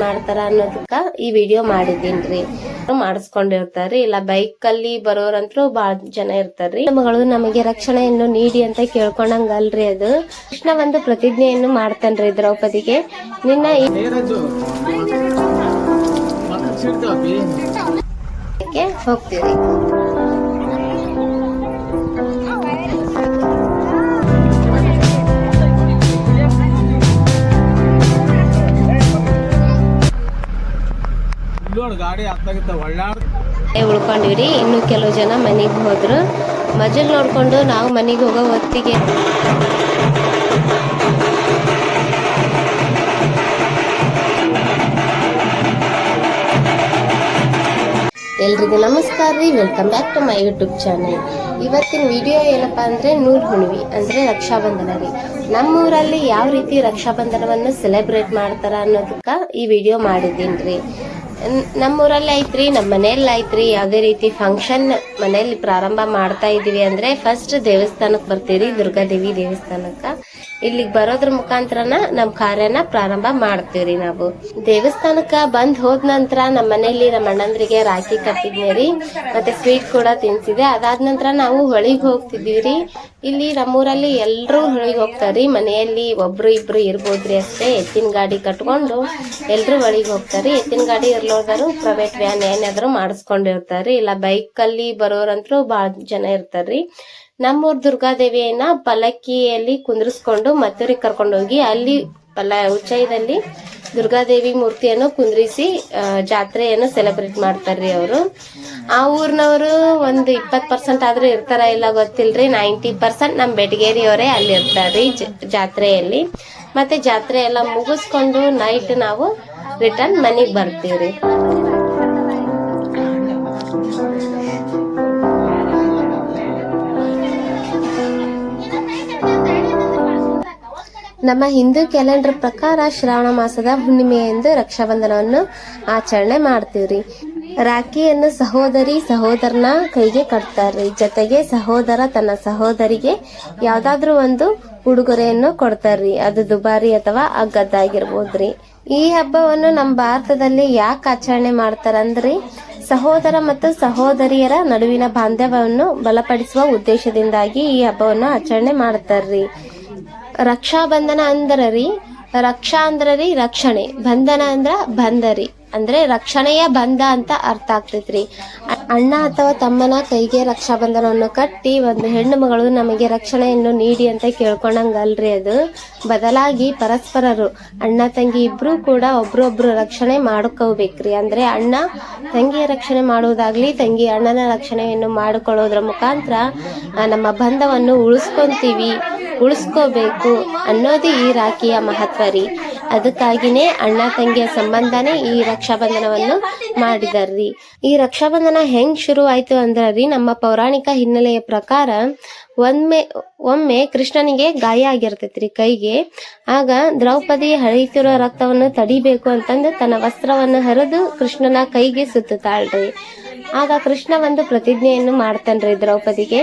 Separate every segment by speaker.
Speaker 1: ಮಾಡ್ತಾರ ಅನ್ನೋದಕ್ಕ ಈ ವಿಡಿಯೋ ಮಾಡಿದೀನ್ರಿ ಮಾಡಿಸ್ಕೊಂಡಿರ್ತಾರ್ರಿ. ಇಲ್ಲ ಬೈಕ್ ಅಲ್ಲಿ ಬರೋರಂತ್ರು ಬಾಳ ಜನ ಇರ್ತಾರ್ರಿ. ಮಗಳು ನಮಗೆ ರಕ್ಷಣೆಯನ್ನು ನೀಡಿ ಅಂತ ಕೇಳ್ಕೊಂಡಂಗಲ್ರಿ ಅದು. ಕೃಷ್ಣ ಒಂದು ಪ್ರತಿಜ್ಞೆಯನ್ನು ಮಾಡ್ತಾನ್ರಿ ದ್ರೌಪದಿಗೆ. ನಿನ್ನ ಹೋಗ್ತೀರಿ.
Speaker 2: ಇಲ್ಲೋಡು ಗಾಡಿ
Speaker 1: ಉಳ್ಕೊಂಡಿವ್ರಿ, ಇನ್ನು ಕೆಲವು ಜನ ಮನೆಗೆ ಹೋದ್ರು. ಮಜಲ್ ನೋಡ್ಕೊಂಡು ನಾವು ಮನೆಗೆ ಹೋಗೋ ಹೊತ್ತಿಗೆ ಎಲ್ರಿಗೂ ನಮಸ್ಕಾರ ರೀ, welcome back to my YouTube channel. ಇವತ್ತಿನ ವಿಡಿಯೋ ಏನಪ್ಪಾ ಅಂದ್ರೆ ನೂರ್ ಹುಣ್ಣಿಮೆ ಅಂದ್ರೆ ರಕ್ಷಾಬಂಧನ ರೀ. ನಮ್ಮೂರಲ್ಲಿ ಯಾವ ರೀತಿ ರಕ್ಷಾಬಂಧನವನ್ನು ಸೆಲೆಬ್ರೇಟ್ ಮಾಡ್ತಾರ ಅನ್ನೋದಕ್ಕ ಈ ವಿಡಿಯೋ ಮಾಡಿದ್ದೀನಿ ನಮ್ಮೂರಲ್ಲಿ ಐತ್ರಿ ನಮ್ಮ ಮನೆಯಲ್ಲಿ ಐತ್ರಿ. ಯಾವುದೇ ರೀತಿ ಫಂಕ್ಷನ್ ಮನೆಯಲ್ಲಿ ಪ್ರಾರಂಭ ಮಾಡ್ತಾ ಇದ್ದೀವಿ ಅಂದ್ರೆ ಫಸ್ಟ್ ದೇವಸ್ಥಾನಕ್ಕೆ ಬರ್ತೀವಿ ದುರ್ಗಾದೇವಿ ದೇವಸ್ಥಾನಕ್ಕೆ. ಇಲ್ಲಿಗೆ ಬರೋದ್ರ ಮುಖಾಂತರನ ನಮ್ಮ ಕಾರ್ಯನ ಪ್ರಾರಂಭ ಮಾಡ್ತೀವ್ರಿ ನಾವು. ದೇವಸ್ಥಾನಕ್ಕೆ ಬಂದ್ ಹೋದ ನಂತರ ನಮ್ಮ ಮನೆಯಲ್ಲಿ ನಮ್ಮ ಅಣ್ಣಂದ್ರಿಗೆ ರಾಖಿ ಕಟ್ಟಿದ್ನಿ ರೀ. ಮತ್ತೆ ಸ್ವೀಟ್ ಕೂಡ ತಿನ್ಸಿದೆ. ಅದಾದ ನಂತರ ನಾವು ಹೊಳಿಗೆ ಹೋಗ್ತಿದ್ವಿ ಇಲ್ಲಿ ನಮ್ಮೂರಲ್ಲಿ ಎಲ್ಲರೂ ಹೊಳಿಗೆ ಹೋಗ್ತಾರ್ರಿ. ಮನೆಯಲ್ಲಿ ಒಬ್ರು ಇಬ್ರು ಇರ್ಬೋದ್ರಿ ಅಷ್ಟೇ. ಎತ್ತಿನ ಗಾಡಿ ಕಟ್ಕೊಂಡು ಎಲ್ಲರೂ ಹೊಳಿಗೆ ಹೋಗ್ತಾರಿ ಎತ್ತಿನ ಗಾಡಿ ಇರ್ಲೋದಾರು ಪ್ರೈವೇಟ್ ವ್ಯಾನ್ ಏನಾದ್ರು ಮಾಡಿಸ್ಕೊಂಡಿರ್ತಾರ್ರಿ ಇಲ್ಲ ಬೈಕ್ ಅಲ್ಲಿ ಬರೋರಂತ್ರು ಬಹಳ ಜನ ಇರ್ತಾರ್ರಿ. ನಮ್ಮೂರ್ ದುರ್ಗಾದೇವಿಯನ್ನ ಪಲ್ಲಕ್ಕಿಯಲ್ಲಿ ಕುಂದ್ರಿಸ್ಕೊಂಡು ಮತ್ತೂರಿಗೆ ಕರ್ಕೊಂಡೋಗಿ ಅಲ್ಲಿ ಪಲ್ಲ ಉಚ್ಚೈದಲ್ಲಿ ದುರ್ಗಾದೇವಿ ಮೂರ್ತಿಯನ್ನು ಕುಂದ್ರಿಸಿ ಜಾತ್ರೆಯನ್ನು ಸೆಲೆಬ್ರೇಟ್ ಮಾಡ್ತಾರ್ರಿ ಅವರು. ಆ ಊರಿನವರು ಒಂದು ಇಪ್ಪತ್ತು ಪರ್ಸೆಂಟ್ ಆದರೂ ಇರ್ತಾರ ಇಲ್ಲ ಗೊತ್ತಿಲ್ರಿ. ನೈಂಟಿ ಪರ್ಸೆಂಟ್ ನಮ್ಮ ಬೆಟಗೇರಿಯವರೇ ಅಲ್ಲಿ ಇರ್ತಾರ್ರಿ ಜಾತ್ರೆಯಲ್ಲಿ. ಮತ್ತೆ ಜಾತ್ರೆ ಎಲ್ಲ ಮುಗಿಸ್ಕೊಂಡು ನೈಟ್ ನಾವು ರಿಟರ್ನ್ ಮನೆಗೆ ಬರ್ತೀವ್ರಿ ನಮ್ಮ ಹಿಂದೂ ಕ್ಯಾಲೆಂಡರ್ ಪ್ರಕಾರ ಶ್ರಾವಣ ಮಾಸದ ಹುಣ್ಣಿಮೆಯಂದು ರಕ್ಷಾಬಂಧನವನ್ನು ಆಚರಣೆ ಮಾಡ್ತೀವ್ರಿ. ರಾಖಿಯನ್ನು ಸಹೋದರಿ, ಸಹೋದರನ ಕೈಗೆ ಕಟ್ತಾರ್ರಿ. ಜೊತೆಗೆ ಸಹೋದರ ತನ್ನ ಸಹೋದರಿಗೆ ಯಾವುದಾದ್ರೂ ಒಂದು ಉಡುಗೊರೆಯನ್ನು ಕೊಡ್ತಾರ್ರಿ. ಅದು ದುಬಾರಿ ಅಥವಾ ಅಗ್ಗದ್ದಾಗಿರ್ಬೋದ್ರಿ. ಈ ಹಬ್ಬವನ್ನು ನಮ್ಮ ಭಾರತದಲ್ಲಿ ಯಾಕೆ ಆಚರಣೆ ಮಾಡ್ತಾರಂದ್ರಿ? ಸಹೋದರ ಮತ್ತು ಸಹೋದರಿಯರ ನಡುವಿನ ಬಾಂಧವ್ಯವನ್ನು ಬಲಪಡಿಸುವ ಉದ್ದೇಶದಿಂದಾಗಿ ಈ ಹಬ್ಬವನ್ನು ಆಚರಣೆ ಮಾಡ್ತಾರ್ರಿ. ರಕ್ಷಾಬಂಧನ ಅಂದ್ರ ರೀ ರಕ್ಷಾ ಅಂದ್ರ ರೀ ರಕ್ಷಣೆ. ಬಂಧನ ಅಂದ್ರ ಬಂದರಿ. ಅಂದ್ರೆ ರಕ್ಷಣೆಯ ಬಂಧ ಅಂತ ಅರ್ಥ ಆಗ್ತೈತ್ರಿ. ಅಣ್ಣ ಅಥವಾ ತಮ್ಮನ ಕೈಗೆ ರಕ್ಷಾ ಬಂಧನವನ್ನು ಕಟ್ಟಿ ಒಂದು ಹೆಣ್ಣು ಮಗಳು ನಮಗೆ ರಕ್ಷಣೆಯನ್ನು ನೀಡಿ ಅಂತ ಕೇಳ್ಕೊಂಡಂಗಲ್ರಿ ಅದು. ಬದಲಾಗಿ ಪರಸ್ಪರರು, ಅಣ್ಣ ತಂಗಿ ಇಬ್ರು ಕೂಡ ಒಬ್ರೊಬ್ರು ರಕ್ಷಣೆ ಮಾಡ್ಕೋಬೇಕ್ರಿ. ಅಂದ್ರೆ ಅಣ್ಣ ತಂಗಿಯ ರಕ್ಷಣೆ ಮಾಡುವುದಾಗ್ಲಿ, ತಂಗಿ ಅಣ್ಣನ ರಕ್ಷಣೆಯನ್ನು ಮಾಡಿಕೊಳ್ಳೋದ್ರ ಮುಖಾಂತರ ನಮ್ಮ ಬಂಧವನ್ನು ಉಳಿಸ್ಕೊಂತೀವಿ, ಉಳಿಸ್ಕೋಬೇಕು ಅನ್ನೋದು ಈ ರಾಖಿಯ ಮಹತ್ವ ರೀ. ಅದಕ್ಕಾಗಿನೇ ಅಣ್ಣ ತಂಗಿಯ ಸಂಬಂಧನೇ ಈ ರಕ್ಷಾಬಂಧನವನ್ನು ಮಾಡಿದಾರ್ರಿ. ಈ ರಕ್ಷಾಬಂಧನ ಹೆಂಗ್ ಶುರು ಆಯ್ತು ಅಂದ್ರ ರೀ ನಮ್ಮ ಪೌರಾಣಿಕ ಹಿನ್ನೆಲೆಯ ಪ್ರಕಾರ ಒಮ್ಮೆ ಒಮ್ಮೆ ಕೃಷ್ಣನಿಗೆ ಗಾಯ ಆಗಿರ್ತೈತ್ರಿ ಕೈಗೆ. ಆಗ ದ್ರೌಪದಿ ಹರಿಯುತ್ತಿರುವ ರಕ್ತವನ್ನು ತಡಿಬೇಕು ಅಂತಂದು ತನ್ನ ವಸ್ತ್ರವನ್ನು ಹರಿದು ಕೃಷ್ಣನ ಕೈಗೆ ಸುತ್ತಾಳ್ರಿ ಆಗ ಕೃಷ್ಣ ಒಂದು ಪ್ರತಿಜ್ಞೆಯನ್ನು ಮಾಡ್ತಾನ್ರಿ ದ್ರೌಪದಿಗೆ,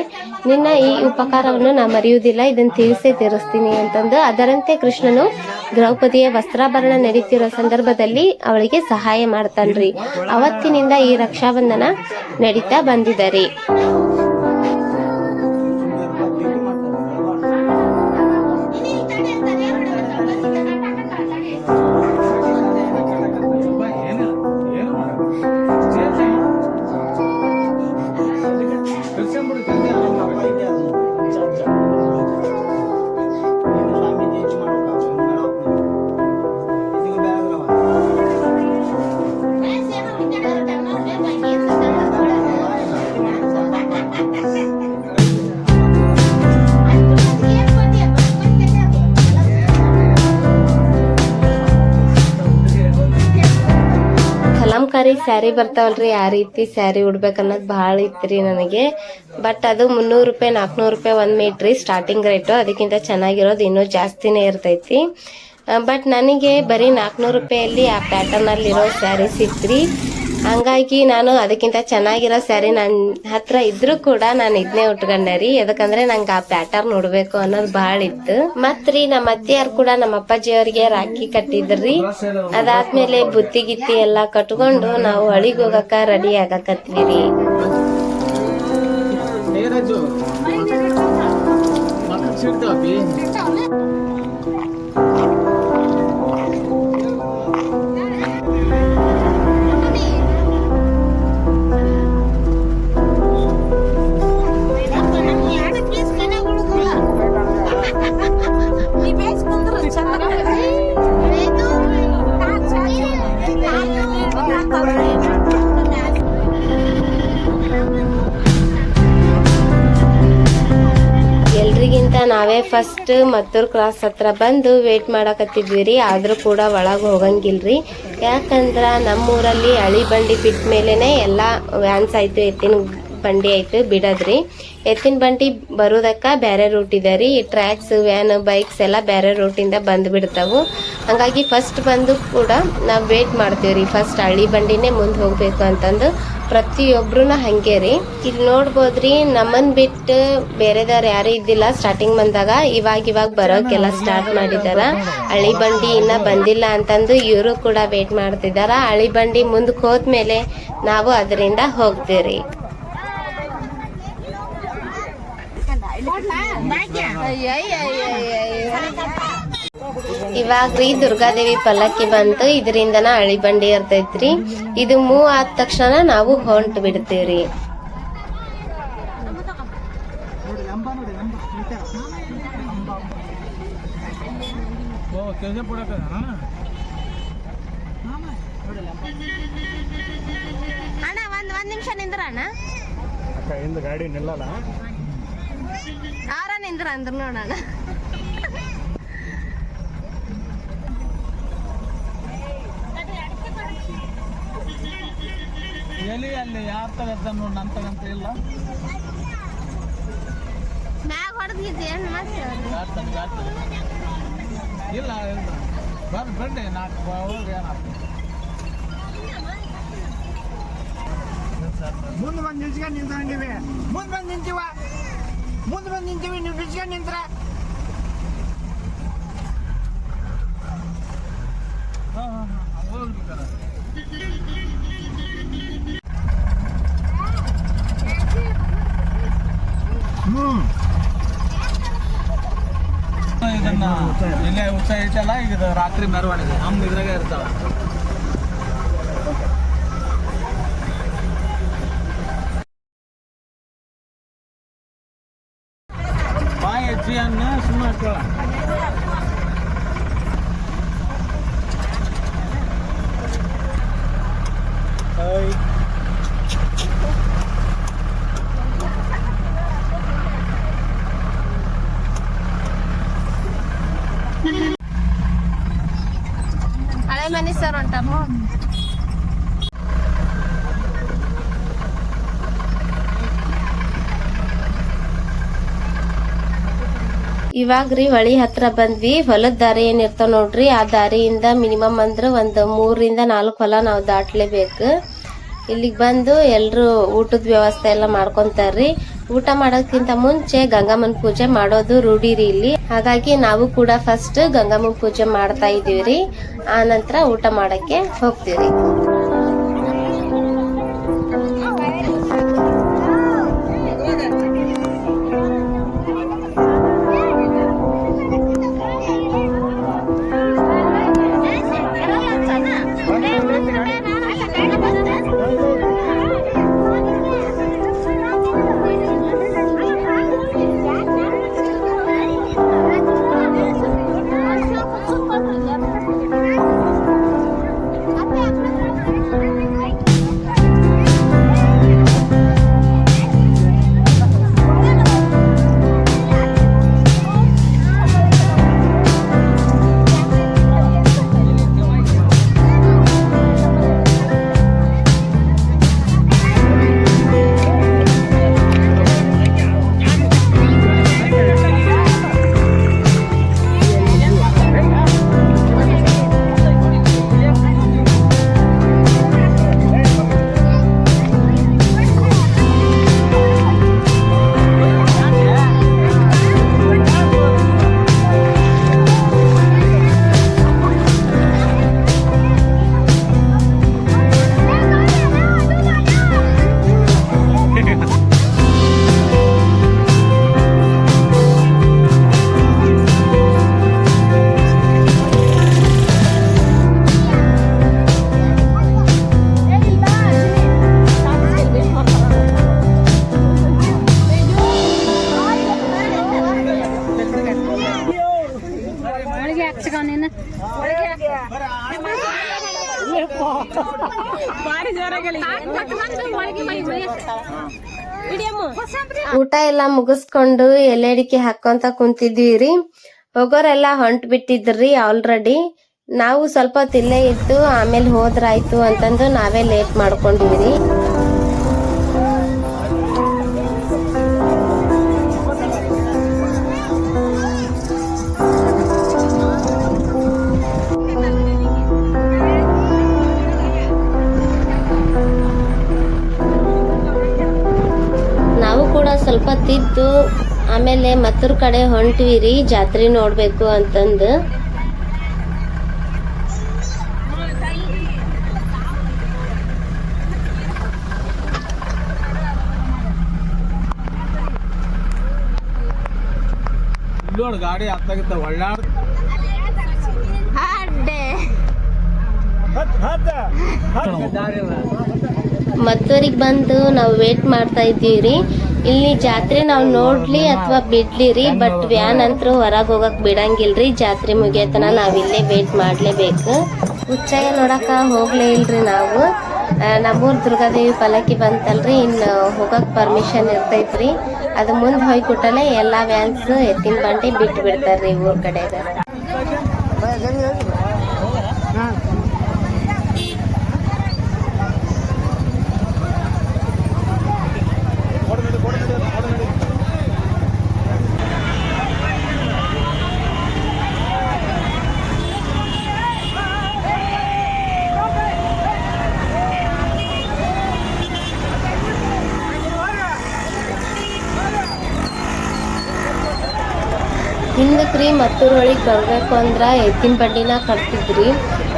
Speaker 1: ನಿನ್ನ ಈ ಉಪಕಾರವನ್ನು ನಾ ಮರೆಯುವುದಿಲ್ಲ ಇದನ್ನು ತೀರಿಸೇ ತೀರಿಸ್ತೀನಿ ಅಂತಂದು. ಅದರಂತೆ ಕೃಷ್ಣನು ದ್ರೌಪದಿಯ ವಸ್ತ್ರಾಭರಣ ನಡೀತಿರೋ ಸಂದರ್ಭದಲ್ಲಿ ಅವಳಿಗೆ ಸಹಾಯ ಮಾಡ್ತಾನ್ರಿ. ಅವತ್ತಿನಿಂದ ಈ ರಕ್ಷಾಬಂಧನ ನಡೀತಾ ಬಂದಿದೆ
Speaker 2: ಏನು
Speaker 1: ಕಲಂಕಾರಿ ಸ್ಯಾರಿ ಬರ್ತಾವಲ್ರಿ, ಆ ರೀತಿ ಸ್ಯಾರಿ ಉಡ್ಬೇಕನ್ನೋದು ಭಾಳ ಇತ್ತು ನನಗೆ. ಬಟ್ ಅದು ಮುನ್ನೂರು ರೂಪಾಯಿ, ನಾಲ್ಕುನೂರು ರೂಪಾಯಿ ಒಂದು ಮೀಟ್ರಿ ಸ್ಟಾರ್ಟಿಂಗ್ ರೇಟು ಅದಕ್ಕಿಂತ ಚೆನ್ನಾಗಿರೋದು ಇನ್ನೂ ಜಾಸ್ತಿನೇ ಇರ್ತೈತಿ. ಬಟ್ ನನಗೆ ಬರೀ ನಾಲ್ಕುನೂರು ರೂಪಾಯಲ್ಲಿ ಆ ಪ್ಯಾಟರ್ನಲ್ಲಿರೋ ಸ್ಯಾರಿ ಸಿಕ್ತ್ರಿ ಹಂಗಾಗಿ ನಾನು ಅದಕ್ಕಿಂತ ಚೆನ್ನಾಗಿರೋ ಸ್ಯಾರಿ ನನ್ನ ಹತ್ರ ಇದ್ರೂ ಕೂಡ ನಾನು ಇದನ್ನೇ ಉಟ್ಕೊಂಡೆ ರೀ. ಯಾಕಂದ್ರೆ ನಂಗೆ ಆ ಪ್ಯಾಟರ್ನ್ ನೋಡ್ಬೇಕು ಅನ್ನೋದು ಭಾಳ ಇತ್ತು. ಮತ್ರಿ ನಮ್ಮ ಅತ್ತೆಯಾರು ಕೂಡ ನಮ್ಮ ಅಪ್ಪಾಜಿಯವ್ರಿಗೆ ರಾಖಿ ಕಟ್ಟಿದ್ರಿ ಅದಾದ್ಮೇಲೆ ಬುತ್ತಿ ಗಿತ್ತಿ ಎಲ್ಲ ಕಟ್ಕೊಂಡು ನಾವು ಹಳಿಗೆ ಹೋಗಕ್ಕ ರೆಡಿ ಆಗಕತ್ವಿ ರೀ. ನಾವೇ ಫಸ್ಟ್ ಮತ್ತೂರ್ ಕ್ರಾಸ್ ಹತ್ರ ಬಂದು ವೇಟ್ ಮಾಡಕತ್ತಿದ್ವಿ ರೀ ಆದ್ರೂ ಕೂಡ ಒಳಗೆ ಹೋಗಂಗಿಲ್ರಿ. ಯಾಕಂದ್ರ ನಮ್ಮೂರಲ್ಲಿ ಹಳಿ ಬಂಡಿ ಬಿಟ್ಟ ಮೇಲೆನೆ ಎಲ್ಲ ವ್ಯಾನ್ಸ್ ಆಯಿತು ಎತ್ತಿನ ಬಂಡಿ ಆಯ್ತು ಬಿಡದ್ರಿ. ಎತ್ತಿನ ಬಂಡಿ ಬರೋದಕ್ಕ ಬೇರೆ ರೂಟ್ ಇದೆ ರೀ. ಟ್ರ್ಯಾಕ್ಸ್ ವ್ಯಾನ್ ಬೈಕ್ಸ್ ಎಲ್ಲ ಬೇರೆ ರೂಟಿಂದ ಬಂದು ಬಿಡ್ತಾವು. ಹಂಗಾಗಿ ಫಸ್ಟ್ ಬಂದು ಕೂಡ ನಾವು ವೇಟ್ ಮಾಡ್ತೀವಿ ರೀ. ಫಸ್ಟ್ ಹಳ್ಳಿ ಬಂಡಿನೇ ಮುಂದೆ ಹೋಗ್ಬೇಕು ಅಂತಂದು ಪ್ರತಿಯೊಬ್ರು ಹಂಗೆ ರೀ. ಇಲ್ಲಿ ನೋಡ್ಬೋದ್ರಿ ನಮ್ಮನ್ ಬಿಟ್ಟು ಬೇರೆದವ್ರು ಯಾರು ಇದ್ದಿಲ್ಲ ಸ್ಟಾರ್ಟಿಂಗ್ ಬಂದಾಗ. ಇವಾಗ ಇವಾಗ ಬರೋಕೆಲ್ಲ ಸ್ಟಾರ್ಟ್ ಮಾಡಿದಾರ. ಹಳಿ ಬಂಡಿ ಇನ್ನ ಬಂದಿಲ್ಲ ಅಂತಂದು ಇವರು ಕೂಡ ವೇಟ್ ಮಾಡ್ತಿದಾರ. ಹಳಿ ಬಂಡಿ ಮುಂದಕ್ಕೆ ಹೋದ್ಮೇಲೆ ನಾವು ಅದರಿಂದ ಹೋಗ್ತೀವಿ ಇವಾಗ್ರಿ ದುರ್ಗಾದೇವಿ ಪಲ್ಲಕ್ಕಿ ಬಂತು ಇದರಿಂದನ ಹಳಿ ಬಂಡಿ ಇರ್ತೈತ್ರಿ. ಇದು ಮೂವ್ ಆದ ತಕ್ಷಣ ನಾವು ಹೊಂಟು ಬಿಡ್ತೀವ್ರಿ. ಅಣ್ಣ ಒಂದ್ ಒಂದ್ ನಿಮಿಷ ನಿಂದ್ರ ಅಣ್ಣ
Speaker 2: ಗಾಡಿ ನಿಲ್ಲಲ್ಲ.
Speaker 1: ಆರ ನಿಂದ್ರ ಅಂದ್ರ ನೋಡೋಣ.
Speaker 2: ಎಲ್ಲಿ ಅಲ್ಲಿ ಯಾರ ತಗತ್ತ ನೋಡಿ ತಗಂತ ಇಲ್ಲ.
Speaker 1: ಮ್ಯಾಗ ಹೊಡೆದಿದ್ದು ಏನು
Speaker 2: ಯಾರ್ ಯಾರ್ ಇಲ್ಲ ಇಲ್ಲ. ಬಂದು ಬಂದೆ ನಾಲ್ಕು ಹೋಗಿ ಏನಾಗ್ತದೆ
Speaker 3: ಮುಂದೆ ಬಂದು ನಿಲ್ಸ್ಕೊಂಡು ನಿಂತ್ಕೊಂಡಿವಿ ಮುಂದೆ ಬಂದು ನಿಂತೀವ ಮುಂದೆ ಬಂದು ನಿಂತೀವಿ, ನೀವು ನಿಲ್ಸ್ಕೊಂಡು ನಿಂತ್ರ?
Speaker 2: ಇದನ್ನ ಇಲ್ಲೇ ಉತ್ಸಾಹ ಐತಲ್ಲ ಈಗ ರಾತ್ರಿ ಮೆರವಣಿಗೆ. ನಮ್ದು ಇದ್ರಾಗ ಇರ್ತಾವ.
Speaker 1: ಇವಾಗ್ರಿ ಹೊಳಿ ಹತ್ರ ಬಂದ್ವಿ. ಹೊಲದ ದಾರಿ ಏನ್ ಇರ್ತಾವ ನೋಡ್ರಿ, ಆ ದಾರಿಯಿಂದ ಮಿನಿಮಮ್ ಅಂದ್ರ ಒಂದ್ ಮೂರರಿಂದ ನಾಲ್ಕು ಹೊಲ ನಾವು ದಾಟ್ಲೇಬೇಕು. ಇಲ್ಲಿಗೆ ಬಂದು ಎಲ್ಲರೂ ಊಟದ ವ್ಯವಸ್ಥೆ ಎಲ್ಲ ಮಾಡ್ಕೊಂತಾರ್ರಿ. ಊಟ ಮಾಡೋದ್ಕಿಂತ ಮುಂಚೆ ಗಂಗಮ್ಮನ ಪೂಜೆ ಮಾಡೋದು ರೂಢಿ ರೀ ಇಲ್ಲಿ. ಹಾಗಾಗಿ ನಾವು ಕೂಡ ಫಸ್ಟ್ ಗಂಗಮ್ಮನ ಪೂಜೆ ಮಾಡ್ತಾ ಇದೀವ್ರಿ. ಆ ನಂತರ ಊಟ ಮಾಡಕ್ಕೆ ಹೋಗ್ತೀವ್ರಿ. ಊಟ ಎಲ್ಲ ಮುಗಿಸ್ಕೊಂಡು ಎಲೆ ಅಡಿಕೆ ಹಾಕೊಂತ ಕುಂತಿದ್ವಿ ರೀ ಹೋಗೋರೆಲ್ಲ ಹೊಂಟ್ ಬಿಟ್ಟಿದ್ರಿ ಆಲ್ರೆಡಿ ನಾವು ಸ್ವಲ್ಪ ತಿಲ್ಲೇ ಇದ್ದು ಆಮೇಲೆ ಹೋದ್ರಾಯ್ತು ಅಂತಂದು ನಾವೇ ಲೇಟ್ ಮಾಡ್ಕೊಂಡಿವಿ ಕೂಡ ಸ್ವಲ್ಪ ತಿದ್ದು ಆಮೇಲೆ ಮತ್ತೂರ್ ಕಡೆ ಹೊಂಟ್ವಿ ರೀ ಜಾತ್ರೆ ನೋಡ್ಬೇಕು ಅಂತಂದು.
Speaker 2: ನೋಡಿ ಗಾಡಿ ಹತ್ತಾಗಿತ್ತ ಒಳ್ಳಾಡ್
Speaker 1: ಮತ್ತೂರಿಗೆ ಬಂದು ನಾವು ವೇಟ್ ಮಾಡ್ತಾ ಇದ್ದೀವಿ ರೀ ಇಲ್ಲಿ ಜಾತ್ರೆ ನಾವು ನೋಡ್ಲಿ ಅಥವಾ ಬಿಡ್ಲಿರಿ ಬಟ್ ವ್ಯಾನ್ ಅಂತೂ ಹೊರಗೆ ಹೋಗಕ್ ಬಿಡಂಗಿಲ್ರಿ. ಜಾತ್ರೆ ಮುಗಿಯತನ ನಾವು ಇಲ್ಲೇ ವೇಟ್ ಮಾಡ್ಲೇಬೇಕು. ಉಚ್ಚಾಯ ನೋಡಕ ಹೋಗ್ಲೇ ಇಲ್ರಿ ನಾವು. ನಮ್ಮೂರ್ ದುರ್ಗಾದೇವಿ ಪಲಕಿ ಬಂತಲ್ರಿ, ಇನ್ನು ಹೋಗಕ್ ಪರ್ಮಿಷನ್ ಇರ್ತೈತ್ರಿ. ಅದು ಮುಂದೆ ಹೋಯ್ಕೊಟ್ಟಲೆ ಎಲ್ಲಾ ವ್ಯಾನ್ಸ್ ಎತ್ತಿನ ಬಂಡಿ ಬಿಟ್ಟು ಬಿಡ್ತಾರ್ರಿ ಊರ್ ಕಡೆಗ. ಹಿಂದಕ್ರಿ ಮತ್ತೂರ್ ಬರಬೇಕು ಅಂದ್ರೆ ಎತ್ತಿನ ಬಂಡಿನ ಕಟ್ತಿದ್ರಿ.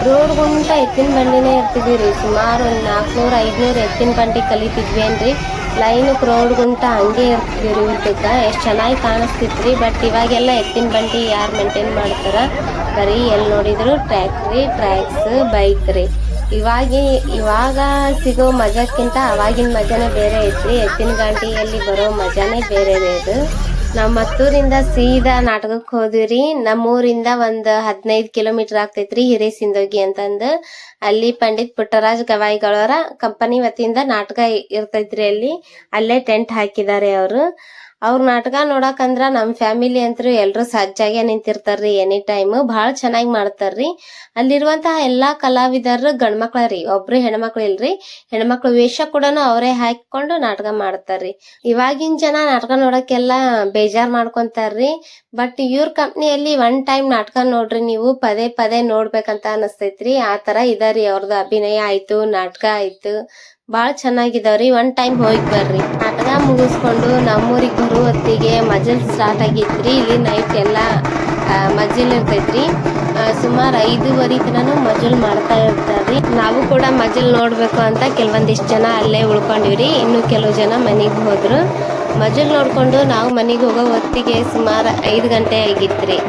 Speaker 1: ರೋಡ್ ಗುಂಟ ಎತ್ತಿನ ಬಂಡಿನೇ ಇರ್ತಿದ್ವಿ ರೀ ಸುಮಾರು ಒಂದು ನಾಲ್ಕುನೂರು ಐದ್ನೂರು ಎತ್ತಿನ ಬಂಡಿ ಕಲಿತಿದ್ವಿ ಏನ್ರಿ ಲೈನ್ ರೋಡ್ ಗುಂಟ ಹಂಗೆ ಇರ್ತಿದ್ವಿ ರೀ ಉದ್ದಕ್ಕ ಎಷ್ಟು ಚೆನ್ನಾಗಿ ಕಾಣಿಸ್ತಿತ್ರಿ. ಬಟ್ ಇವಾಗೆಲ್ಲ ಎತ್ತಿನ ಬಂಡಿ ಯಾರು ಮೇಂಟೈನ್ ಮಾಡ್ತಾರೆ? ಬರೀ ಎಲ್ಲಿ ನೋಡಿದ್ರು ಟ್ರ್ಯಾಕ್ಟ್ರಿ, ಟ್ರ್ಯಾಕ್ಸ್, ಬೈಕ್ ರೀ. ಇವಾಗ ಇವಾಗ ಸಿಗೋ ಮಜಕ್ಕಿಂತ ಅವಾಗಿನ ಮಜಾನೇ ಬೇರೆ ಐತ್ರಿ. ಎತ್ತಿನ ಗಾಡಿಯಲ್ಲಿ ಬರೋ ಮಜಾನೇ ಬೇರೆ ಇದು. ನಾವ್ ಮತ್ತೂರಿಂದ ಸೀದಾ ನಾಟಕಕ್ಕೆ ಹೋದ್ವಿ ನಮ್ಮೂರಿಂದ ಒಂದು ಹದಿನೈದು ಕಿಲೋಮೀಟರ್ ಆಗ್ತೈತ್ರಿ ಹಿರೇಸಿಂದೋಗಿ ಅಂತಂದು. ಅಲ್ಲಿ ಪಂಡಿತ್ ಪುಟ್ಟರಾಜ್ ಗವಾಯಿಗಳವರ ಕಂಪನಿ ವತಿಯಿಂದ ನಾಟಕ ಇರ್ತೈತ್ರಿ ಅಲ್ಲಿ. ಅಲ್ಲೇ ಟೆಂಟ್ ಹಾಕಿದ್ದಾರೆ ಅವರು. ಅವ್ರ ನಾಟಕ ನೋಡಕಂದ್ರ ನಮ್ ಫ್ಯಾಮಿಲಿ ಅಂತೂ ಎಲ್ರು ಸಜ್ಜಾಗೆ ನಿಂತಿರ್ತಾರ್ರಿ, ಎನಿ ಟೈಮ್. ಬಹಳ ಚೆನ್ನಾಗಿ ಮಾಡ್ತಾರ್ರಿ. ಅಲ್ಲಿರುವಂತಹ ಎಲ್ಲಾ ಕಲಾವಿದರು ಗಂಡ್ಮಕ್ಳ ರೀ ಒಬ್ರು ಹೆಣ್ಮಕ್ಳು ಇಲ್ರಿ. ಹೆಣ್ಮಕ್ಳು ವೇಷ ಕೂಡ ಅವರೇ ಹಾಕಿಕೊಂಡು ನಾಟಕ ಮಾಡ್ತಾರ್ರಿ. ಇವಾಗಿನ ಜನ ನಾಟಕ ನೋಡಕ್ಕೆಲ್ಲ ಬೇಜಾರ್ ಮಾಡ್ಕೊಂತಾರ್ರಿ. ಬಟ್ ಇವ್ರ ಕಂಪ್ನಿಯಲ್ಲಿ ಒನ್ ಟೈಮ್ ನಾಟಕ ನೋಡ್ರಿ ನೀವು, ಪದೇ ಪದೇ ನೋಡ್ಬೇಕಂತ ಅನಸ್ತೈತ್ರಿ. ಆ ತರ ಇದಾರಿ ಅವ್ರದ್ದು ಅಭಿನಯ ಆಯ್ತು, ನಾಟಕ ಆಯ್ತು. ಬಾಳ ಚೆನ್ನಾಗಿದಾವ್ರಿ ಒನ್ ಟೈಮ್ ಹೋಗಿ ಬರ್ರಿ. ನಾಟಕ ಮುಗಿಸ್ಕೊಂಡು ನಮ್ಮೂರಿಗೆ ಬರೋ ಹೊತ್ತಿಗೆ ಮಜಲ್ ಸ್ಟಾರ್ಟ್ ಆಗಿತ್ರಿ. ಇಲ್ಲಿ ನೈಟ್ ಎಲ್ಲ ಮಜಲ್ ಇರ್ತೈತ್ರಿ. ಸುಮಾರು ಐದೂವರೆ ತನೂ ಮಜಲ್ ಮಾಡ್ತಾ ಇರ್ತಾರ್ರಿ. ನಾವು ಕೂಡ ಮಜಲ್ ನೋಡ್ಬೇಕು ಅಂತ ಕೆಲವೊಂದಿಷ್ಟು ಜನ ಅಲ್ಲೇ ಉಳ್ಕೊಂಡಿವ್ರಿ. ಇನ್ನು ಕೆಲವು ಜನ ಮನೆಗೆ ಹೋದ್ರು. ಮಜಲ್ ನೋಡ್ಕೊಂಡು ನಾವು ಮನೆಗೆ ಹೋಗೋ ಹೊತ್ತಿಗೆ ಸುಮಾರು ಐದು ಗಂಟೆ ಆಗಿತ್ರಿ.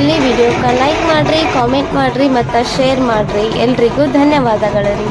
Speaker 1: ಆಗಿದ್ದಲ್ಲಿ ವಿಡಿಯೋಕ್ಕೆ ಲೈಕ್ ಮಾಡ್ರಿ ಕಾಮೆಂಟ್ ಮಾಡ್ರಿ ಮತ್ತು ಶೇರ್ ಮಾಡ್ರಿ. ಎಲ್ರಿಗೂ ಧನ್ಯವಾದಗಳು ರೀ.